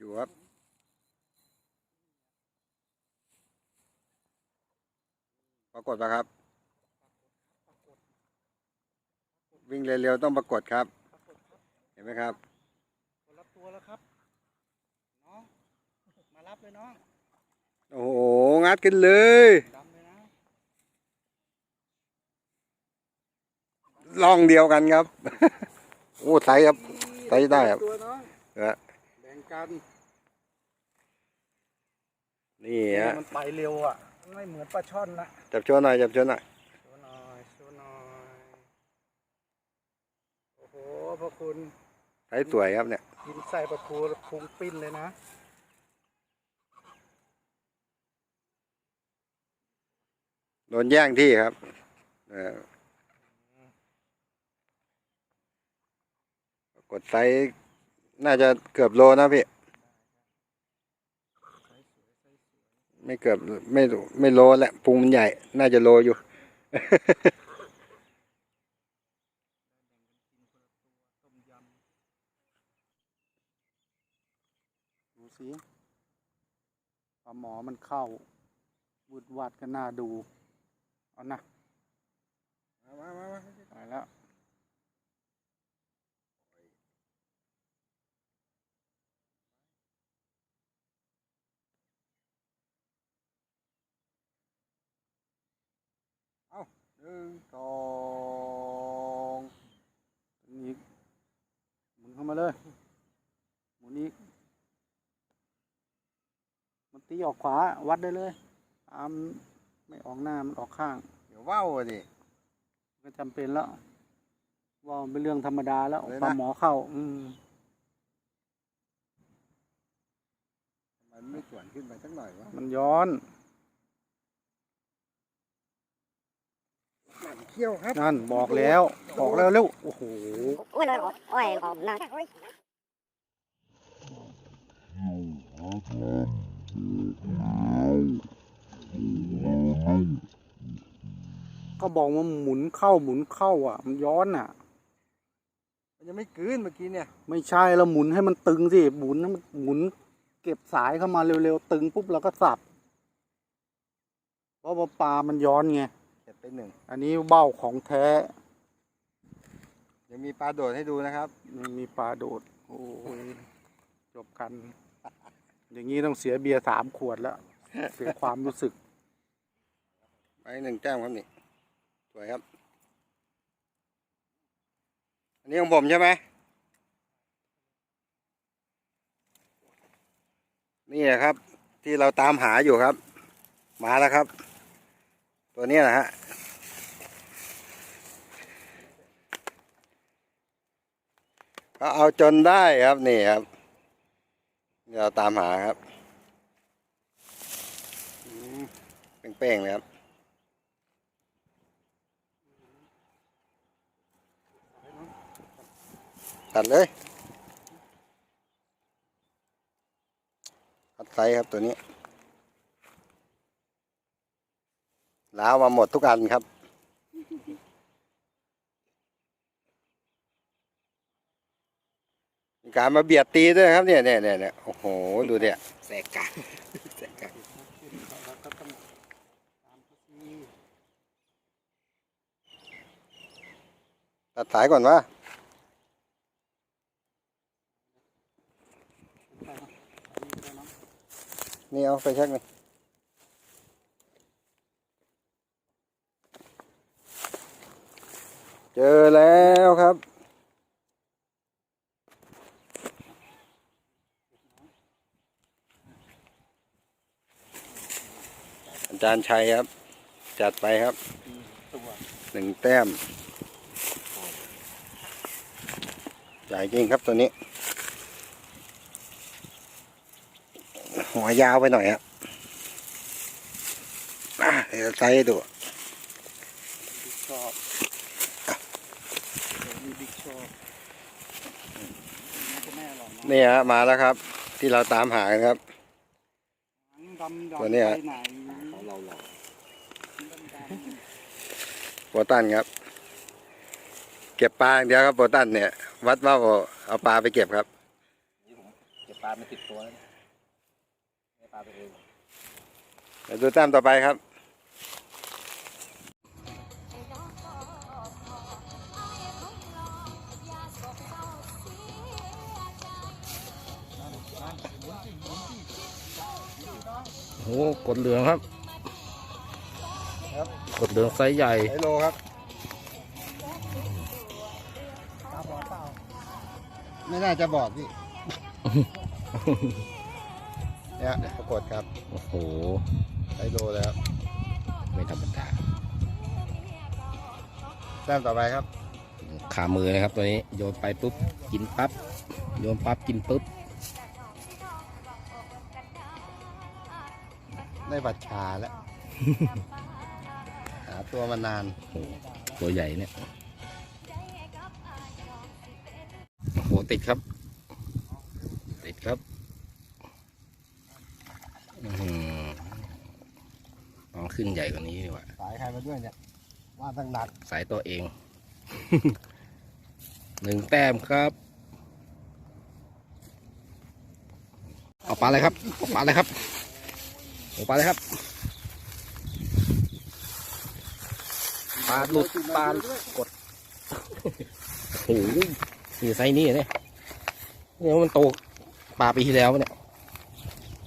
อยู่ครับ ปรากฏปะครับ วิ่งเร็วๆต้องปรากฏครับ เห็นไหมครับคนละตัวแล้วครับ น้อง มารับเลยน้อง โอ้โห งัดขึ้นเลยดำเลยนะล่องเดียวกันครับ โอ้ไซส์ครับใช้ได้ครับ กันนี่เนี่ยฮะมันไปเร็วอะ ไม่เหมือนปลาช่อนนะจับโชว์หน่อยจับโชว์หน่อยโชว์หน่อยโชว์หน่อยโอ้โหพระคุณไซส์สวยครับเนี่ยกินใส่ปลาทูพุงปิ้นเลยนะโดนแย่งที่ครับเออกดไซส์ น่าจะเกือบโลนะพี่ ไม่เกือบไม่ไม่โลแหละพุงมันใหญ่ น่าจะโลอยู่ต้มยำดูสิปลาหมอมันเข้าวุดวัดก็น่าดู เอานะตายแล้ว หนึ่งสองนี่หมุนเข้ามาเลยหมุนอีกมันตีออกขวาวัดได้เลยตามไม่ออกหน้ามันออกข้าง เดี๋ยวว่าวอะดิก็จำเป็นแล้วว่ามันเป็นเรื่องธรรมดาแล้วเลยนะ ปลาหมอเข้า อืมมันไม่ส่วนขึ้นไปสักหน่อยวะมันย้อน หมัน เขี้ยวครับนั่นบอกแล้วบอกแล้วเร็วโอ้โห Ôi rồi, ôi, ôi, nè. ก็บอกว่าหมุนเข้าหมุนเข้าอะ มันย้อนอะ มันยังไม่กลืนเมื่อกี้เนี่ย ไม่ใช่เราหมุนให้มันตึงสิหมุนให้มันหมุน เก็บสายเข้ามาเร็วๆตึงปุ๊บเราก็สับเพราะว่าปลามันย้อนไง เก็บไปหนึ่งอันนี้เบ้าของแท้เดี๋ยวมีปลาโดดให้ดูนะครับไม่มีปลาโดด โอ้ยจบกัน อย่างนี้ต้องเสียเบียร์สามขวดแล้ว เสียความรู้สึก ไปหนึ่งแต้มครับนี่ สวยครับ อันนี้ของผมใช่ไหม นี่แหละครับ ที่เราตามหาอยู่ครับ มาแล้วครับ ตัวเนี้ยนะฮะ ก็เอาจนได้ครับนี่ครับเราตามหาครับเป้งๆเลยครับตัดเลยคัดไซครับตัวนี้ล้าวมาหมดทุกอันครับ การมาเบียดตีด้วยนะครับเนี่ยเนี่ยเนี่ยเนี่ยโอ้โหดูเนี่ยแสกกลางแสกกลางเราก็ต้องตามเขาสิตัดสายก่อนวะไปนะไปนี่ก็ได้เนาะนี่เอาไปเช็คหน่อยเจอแล้วครับ อาจารย์ชัยครับ จัดไปครับตัวหนึ่งแต้มใหญ่จริงครับตัวนี้ หัวยาวไปหน่อยครับอะเดี๋ยวไซส์ให้ดูบิ๊กชอบเดี๋ยวมีบิ๊กชอบนี่ก็ไม่อร่อยนะนี่ฮะมาแล้วครับ ที่เราตามหากันครับดำๆตัวเนี้ยไปไหน เราเราดำโบตันครับ เก็บปลาอย่างเดียวครับโบตันเนี่ย วัดว่าเอาปลาไปเก็บครับเก็บปลาเป็นสิบตัวแล้วไม่ปลาตัวเองเดี๋ยวดูแต้มต่อไปครับโอ้โหกดเหลืองครับ ครับกดเหลืองไซส์ใหญ่ไฮโลครับไม่น่าจะบอดพี่เนี่ยปรากฏครับ โอ้โหไฮโลเลยครับไม่ธรรมดาแต้มต่อไปครับ ขามือนะครับตัวนี้โยนไปปุ๊บกินปั๊บโยนปั๊บกินปุ๊บได้บัตรชาแล้วหา ตัวมานาน โอ้โหตัวใหญ่เนี่ย โอ้โหติดครับ ติดครับอื้อหือต้องขึ้นใหญ่กว่านี้ดีกว่า สายใครมาด้วยเนี่ยว่าตั้งหนักสายตัวเอง หนึ่งแต้มครับ เอาปลาเลยครับเอาปลาเลยครับเอาปลาเลยครับ ปลาหลุดปลากดโอ้โหนี่ไซส์นี้เนี่ยเนี่ยมันโตปลาปีที่แล้วเนี่ย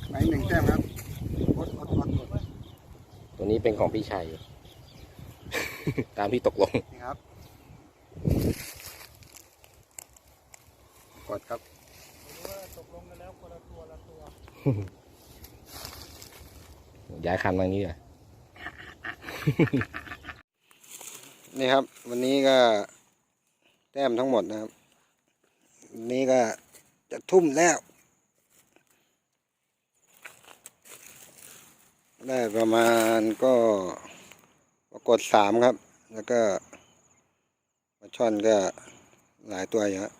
ไปหนึ่งแต้มครับกดกดกดกดตัวนี้เป็นของพี่ชัย ตามที่ตกลงนี่ครับกดครับย้ายคันมาอย่างนี้เลย นี่ครับ วันนี้ก็แต้มทั้งหมดนะครับ วันนี้ก็จะทุ่มแล้ว ได้ประมาณก็ปรากฏสามครับ แล้วก็ปลาช่อนก็หลายตัวอยู่ฮะ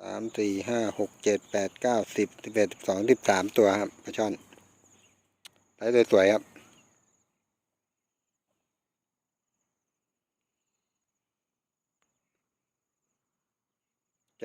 สามสี่ห้าหกเจ็ดแปดเก้าสิบสิบเอ็ดสิบสองสิบสามตัวครับปลาช่อนไซส์สวยๆครับ